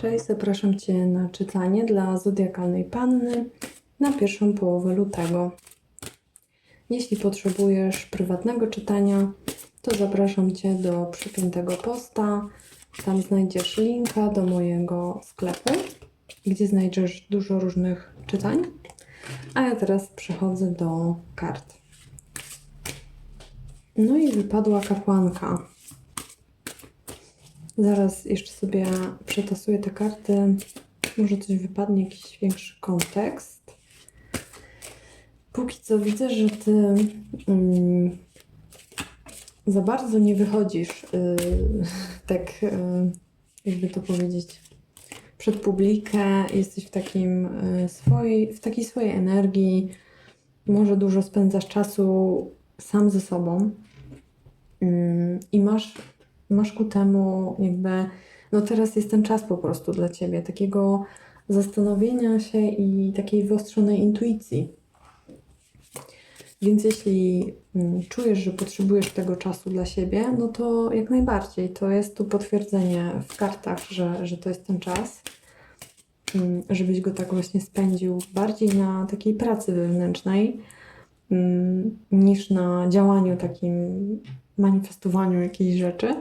Cześć, zapraszam Cię na czytanie dla zodiakalnej panny na pierwszą połowę lutego. Jeśli potrzebujesz prywatnego czytania, to zapraszam Cię do przypiętego posta. Tam znajdziesz linka do mojego sklepu, gdzie znajdziesz dużo różnych czytań. A ja teraz przechodzę do kart. No i wypadła kapłanka. Zaraz jeszcze sobie przetasuję te karty. Może coś wypadnie, jakiś większy kontekst. Póki co widzę, że ty mm, za bardzo nie wychodzisz, yy, tak yy, jakby to powiedzieć, przed publikę. Jesteś w takim yy, w takiej swojej energii. Może dużo spędzasz czasu sam ze sobą. Ym, I masz masz ku temu jakby, no teraz jest ten czas po prostu dla ciebie, takiego zastanowienia się i takiej wyostrzonej intuicji. Więc jeśli mm, czujesz, że potrzebujesz tego czasu dla siebie, no to jak najbardziej. To jest tu potwierdzenie w kartach, że, że to jest ten czas, mm, żebyś go tak właśnie spędził bardziej na takiej pracy wewnętrznej mm, niż na działaniu takim manifestowaniu jakiejś rzeczy,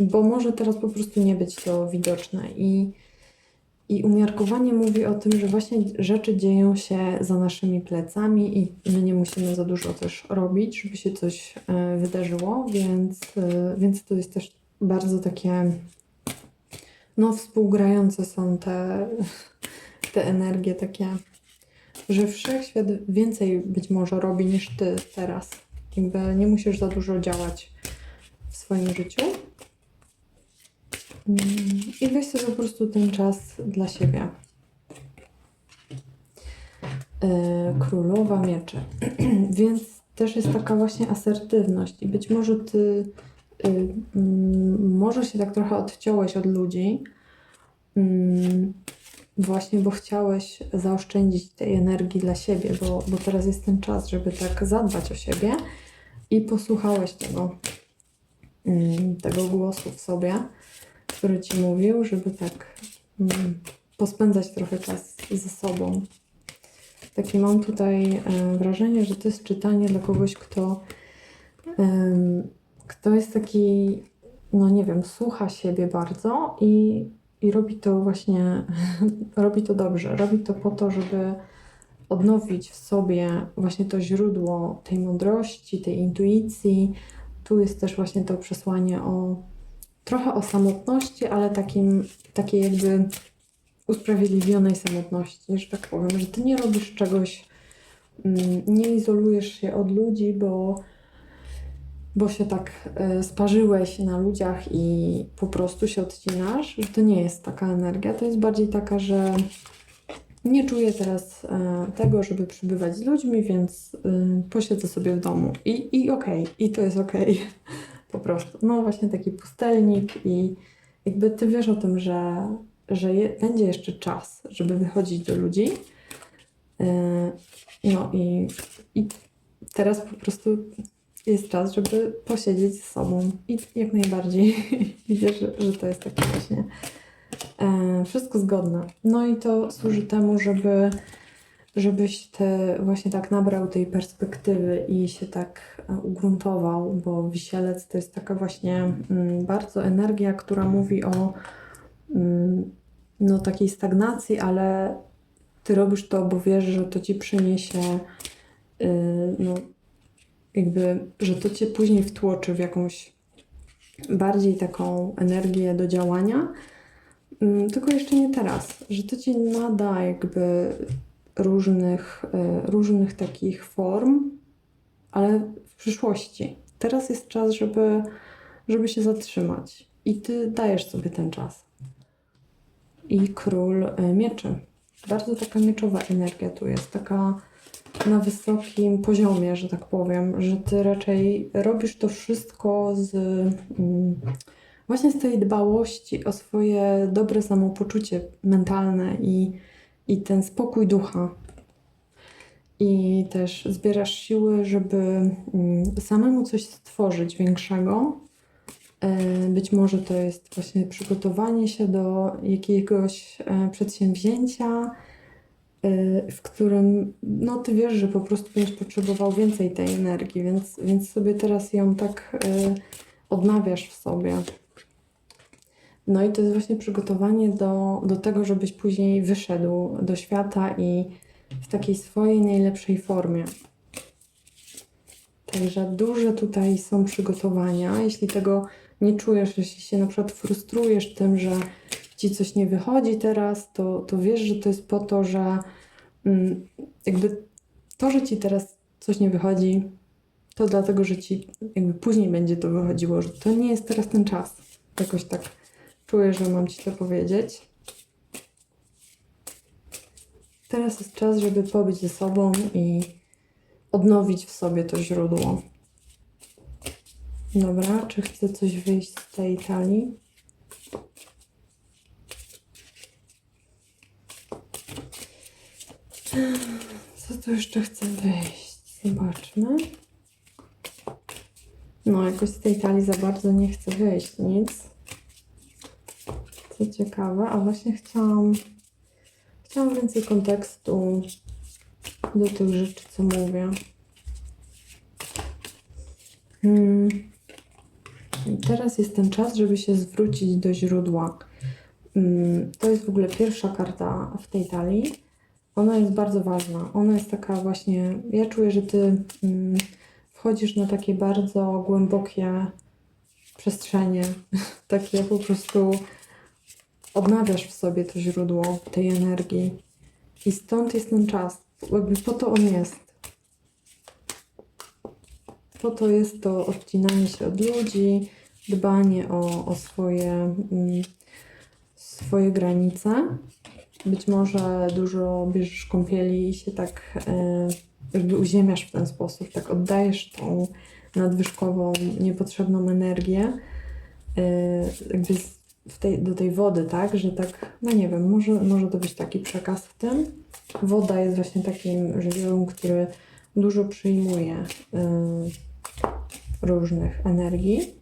bo może teraz po prostu nie być to widoczne. I, I umiarkowanie mówi o tym, że właśnie rzeczy dzieją się za naszymi plecami i my nie musimy za dużo też robić, żeby się coś e, wydarzyło, więc, e, więc to jest też bardzo takie no współgrające są te, te energie takie, że wszechświat więcej być może robi niż ty teraz. Jakby nie musisz za dużo działać w swoim życiu. Mm, I weź sobie po prostu ten czas dla siebie. E, Królowa mieczy. Więc też jest taka właśnie asertywność. I być może ty y, mm, może się tak trochę odciąłeś od ludzi, mm, właśnie bo chciałeś zaoszczędzić tej energii dla siebie, bo, bo teraz jest ten czas, żeby tak zadbać o siebie i posłuchałeś tego, mm, tego głosu w sobie, który ci mówił, żeby tak mm, pospędzać trochę czas ze sobą. Takie mam tutaj e, wrażenie, że to jest czytanie dla kogoś, kto, kto jest taki, no nie wiem, słucha siebie bardzo i, i robi to właśnie, robi to dobrze. Robi to po to, żeby odnowić w sobie właśnie to źródło tej mądrości, tej intuicji. Tu jest też właśnie to przesłanie o trochę o samotności, ale takim, takiej jakby usprawiedliwionej samotności, że tak powiem, że ty nie robisz czegoś, mm, nie izolujesz się od ludzi, bo, bo się tak e, sparzyłeś na ludziach i po prostu się odcinasz, że to nie jest taka energia, to jest bardziej taka, że nie czuję teraz e, tego, żeby przybywać z ludźmi, więc e, posiedzę sobie w domu. I, i okej, i to jest okej. Po prostu. No właśnie taki pustelnik i jakby ty wiesz o tym, że, że je, będzie jeszcze czas, żeby wychodzić do ludzi. No i, i teraz po prostu jest czas, żeby posiedzieć ze sobą. I jak najbardziej widzę, że, że to jest takie właśnie E, wszystko zgodne. No i to służy temu, żeby, żebyś ty właśnie tak nabrał tej perspektywy i się tak e, ugruntował, bo wisielec to jest taka właśnie mm, bardzo energia, która mówi o mm, no, takiej stagnacji, ale ty robisz to, bo wiesz, że to ci przyniesie y, no, jakby, że to cię później wtłoczy w jakąś bardziej taką energię do działania, Mm, Tylko jeszcze nie teraz, że to ci nada jakby różnych, e, różnych takich form, ale w przyszłości. Teraz jest czas, żeby, żeby się zatrzymać i ty dajesz sobie ten czas. I król e, mieczy. Bardzo taka mieczowa energia tu jest, taka na wysokim poziomie, że tak powiem, że ty raczej robisz to wszystko z. Mm, właśnie z tej dbałości o swoje dobre samopoczucie mentalne i, i ten spokój ducha. I też zbierasz siły, żeby mm, samemu coś stworzyć większego, E, Być może to jest właśnie przygotowanie się do jakiegoś e, przedsięwzięcia, w którym no ty wiesz, że po prostu będziesz potrzebował więcej tej energii, więc, więc sobie teraz ją tak e, odnawiasz w sobie. No i to jest właśnie przygotowanie do, do tego, żebyś później wyszedł do świata i w takiej swojej najlepszej formie. Także duże tutaj są przygotowania. Jeśli tego nie czujesz, jeśli się na przykład frustrujesz tym, że ci coś nie wychodzi teraz, to, to wiesz, że to jest po to, że mm, jakby to, że ci teraz coś nie wychodzi, to dlatego, że ci jakby później będzie to wychodziło, że to nie jest teraz ten czas. Jakoś tak czuję, że mam ci to powiedzieć. Teraz jest czas, żeby pobyć ze sobą i odnowić w sobie to źródło. Dobra, czy chce coś wyjść z tej talii? Co tu jeszcze chce wyjść? Zobaczmy. No, jakoś z tej talii za bardzo nie chce wyjść nic. Co ciekawe, a właśnie chciałam, chciałam więcej kontekstu do tych rzeczy, co mówię. Hmm. Teraz jest ten czas, żeby się zwrócić do źródła. Mm, To jest w ogóle pierwsza karta w tej talii. Ona jest bardzo ważna. Ona jest taka właśnie. Ja czuję, że ty mm, wchodzisz na takie bardzo głębokie przestrzenie. Takie po prostu odnawiasz w sobie to źródło tej energii. I stąd jest ten czas. Jakby po to on jest. Po to jest to odcinanie się od ludzi, dbanie o, o swoje, mm, swoje granice. Być może dużo bierzesz kąpieli i się tak e, jakby uziemiasz w ten sposób, tak oddajesz tą nadwyżkową, niepotrzebną energię e, jakby tej, do tej wody, tak? Że tak, no nie wiem, może, może to być taki przekaz w tym. Woda jest właśnie takim żywiołem, który dużo przyjmuje y, różnych energii.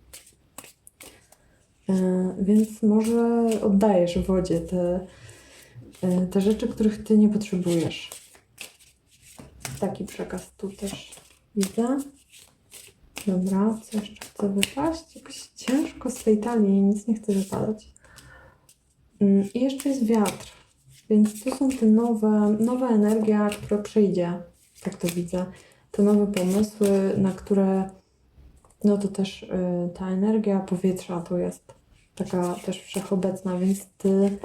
Więc może oddajesz wodzie te, te rzeczy, których ty nie potrzebujesz. Taki przekaz tu też widzę. Dobra, co jeszcze chce wypaść? Jakoś ciężko z tej talii, nic nie chce wypadać. Mm, I jeszcze jest wiatr, więc to są te nowe, nowa energia, która przyjdzie, tak to widzę. Te nowe pomysły, na które, no to też y, ta energia powietrza to jest taka też wszechobecna, więc ty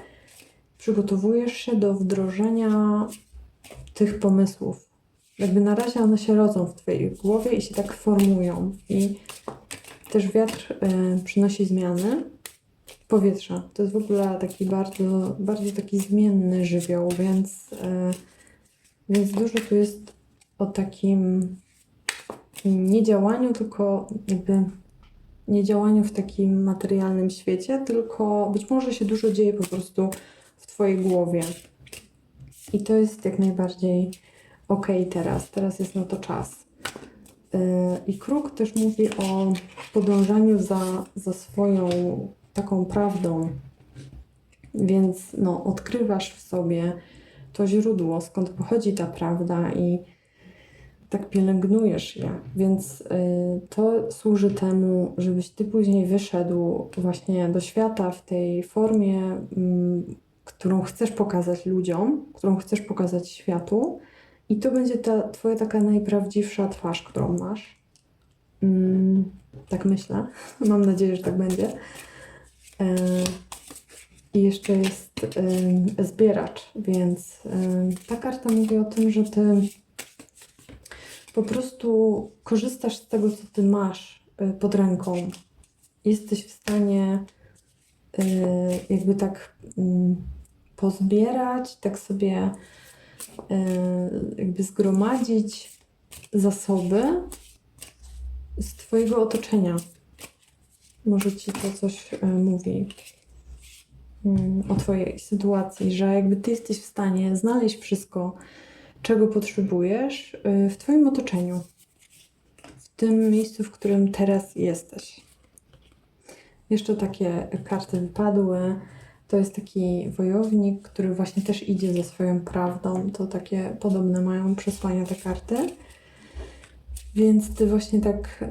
przygotowujesz się do wdrożenia tych pomysłów. Jakby na razie one się rodzą w twojej głowie i się tak formują. I też wiatr y, przynosi zmiany powietrza. To jest w ogóle taki bardzo, bardzo taki zmienny żywioł, więc, e, więc dużo tu jest o takim nie działaniu, tylko jakby nie działaniu w takim materialnym świecie, tylko być może się dużo dzieje po prostu w Twojej głowie. I to jest jak najbardziej okej teraz. Teraz jest na to czas. E, I kruk też mówi o podążaniu za, za swoją taką prawdą. Więc no, odkrywasz w sobie to źródło, skąd pochodzi ta prawda i tak pielęgnujesz je. Więc y, to służy temu, żebyś ty później wyszedł właśnie do świata w tej formie, mm, którą chcesz pokazać ludziom, którą chcesz pokazać światu. I to będzie ta twoja taka najprawdziwsza twarz, którą masz. Mm, tak myślę. Mam nadzieję, że tak będzie. E, I jeszcze jest e, zbieracz, więc e, ta karta mówi o tym, że ty po prostu korzystasz z tego, co ty masz e, pod ręką. Jesteś w stanie e, jakby tak mm, pozbierać, tak sobie e, jakby zgromadzić zasoby z twojego otoczenia. Może ci to coś e, mówi mm, o twojej sytuacji, że jakby ty jesteś w stanie znaleźć wszystko, czego potrzebujesz e, w twoim otoczeniu, w tym miejscu, w którym teraz jesteś. Jeszcze takie karty wypadły. To jest taki wojownik, który właśnie też idzie ze swoją prawdą. To takie podobne mają przesłania te karty. Więc ty właśnie tak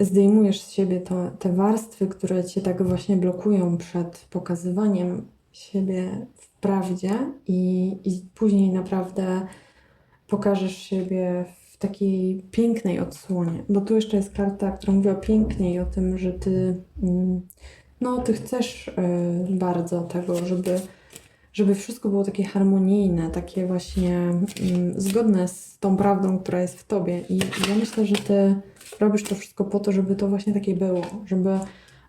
zdejmujesz z siebie to, te warstwy, które cię tak właśnie blokują przed pokazywaniem siebie w prawdzie i, i później naprawdę pokażesz siebie w takiej pięknej odsłonie. Bo tu jeszcze jest karta, która mówi o pięknie i o tym, że ty, mm, no, ty chcesz y, bardzo tego, żeby, żeby wszystko było takie harmonijne, takie właśnie mm, zgodne z tą prawdą, która jest w tobie. I ja myślę, że ty robisz to wszystko po to, żeby to właśnie takie było, żeby,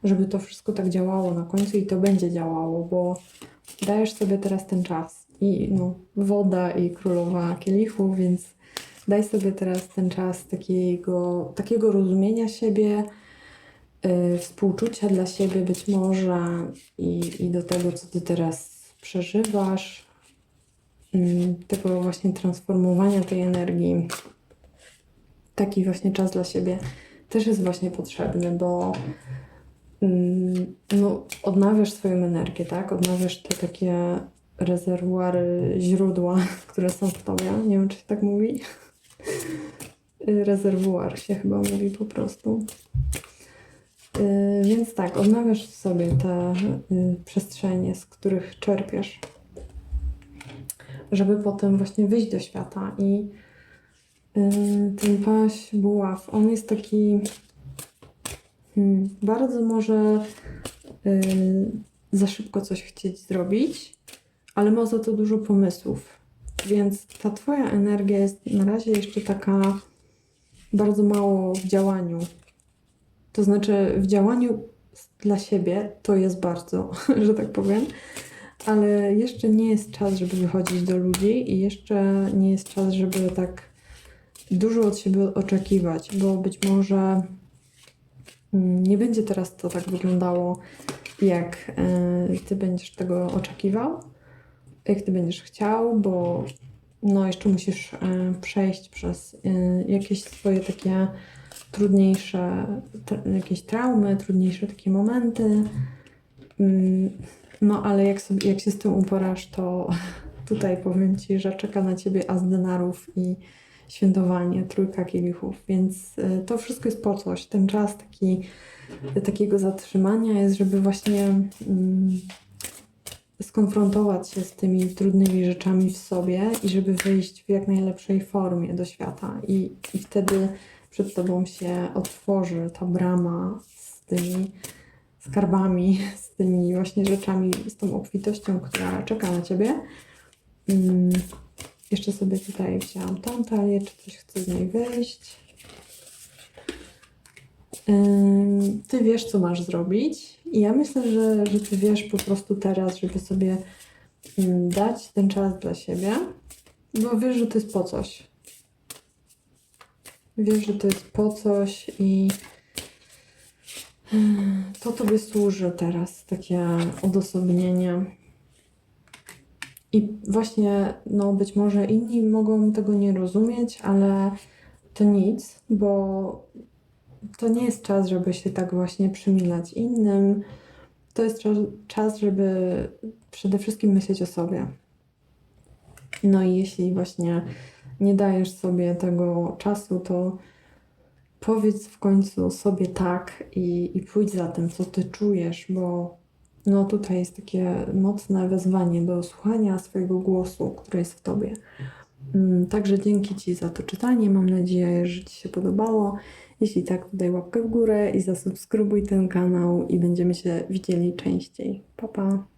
żeby to wszystko tak działało na końcu i to będzie działało, bo dajesz sobie teraz ten czas. I no, woda i królowa kielichów, więc daj sobie teraz ten czas takiego, takiego rozumienia siebie, współczucia dla siebie być może i, i do tego, co ty teraz przeżywasz, yy, tego właśnie transformowania tej energii. Taki właśnie czas dla siebie też jest właśnie potrzebny, bo mm, no, odnawiasz swoją energię, tak? Odnawiasz te takie rezerwuary, źródła, które są w tobie. Nie wiem, czy się tak mówi. Y, Rezerwuar się chyba mówi po prostu. Y, Więc tak, odnawiasz sobie te y, przestrzenie, z których czerpiesz, żeby potem właśnie wyjść do świata. I y, ten paś buław, on jest taki hmm, bardzo może za szybko coś chcieć zrobić, ale ma za to dużo pomysłów. Więc ta Twoja energia jest na razie jeszcze taka bardzo mało w działaniu. To znaczy, w działaniu dla siebie to jest bardzo, że tak powiem, ale jeszcze nie jest czas, żeby wychodzić do ludzi i jeszcze nie jest czas, żeby tak dużo od siebie oczekiwać, bo być może mm, nie będzie teraz to tak wyglądało, jak y, ty będziesz tego oczekiwał, jak ty będziesz chciał, bo no jeszcze musisz y, przejść przez y, jakieś swoje takie trudniejsze, tra- jakieś traumy, trudniejsze takie momenty. Mm, No ale jak, sobie, jak się z tym uporasz, to tutaj powiem Ci, że czeka na Ciebie as denarów i świętowanie, trójka kielichów, więc y, to wszystko jest po coś. Ten czas taki, takiego zatrzymania jest, żeby właśnie mm, skonfrontować się z tymi trudnymi rzeczami w sobie i żeby wyjść w jak najlepszej formie do świata. I, i wtedy przed Tobą się otworzy ta brama z tymi skarbami, z tymi właśnie rzeczami, z tą obfitością, która czeka na Ciebie. Mm, jeszcze sobie tutaj wzięłam tą talię, czy coś chce z niej wyjść. Ty wiesz, co masz zrobić. I ja myślę, że, że ty wiesz po prostu teraz, żeby sobie ym, dać ten czas dla siebie, bo wiesz, że to jest po coś. Wiesz, że to jest po coś i ym, to tobie służy teraz, takie odosobnienie. I właśnie, no być może inni mogą tego nie rozumieć, ale to nic, bo to nie jest czas, żeby się tak właśnie przymilać innym. To jest czas, żeby przede wszystkim myśleć o sobie. No i jeśli właśnie nie dajesz sobie tego czasu, to powiedz w końcu sobie tak i, i pójdź za tym, co ty czujesz, bo no tutaj jest takie mocne wezwanie do słuchania swojego głosu, który jest w tobie. Mm, Także dzięki Ci za to czytanie. Mam nadzieję, że Ci się podobało. Jeśli tak, to daj łapkę w górę i zasubskrybuj ten kanał i będziemy się widzieli częściej. Pa, pa!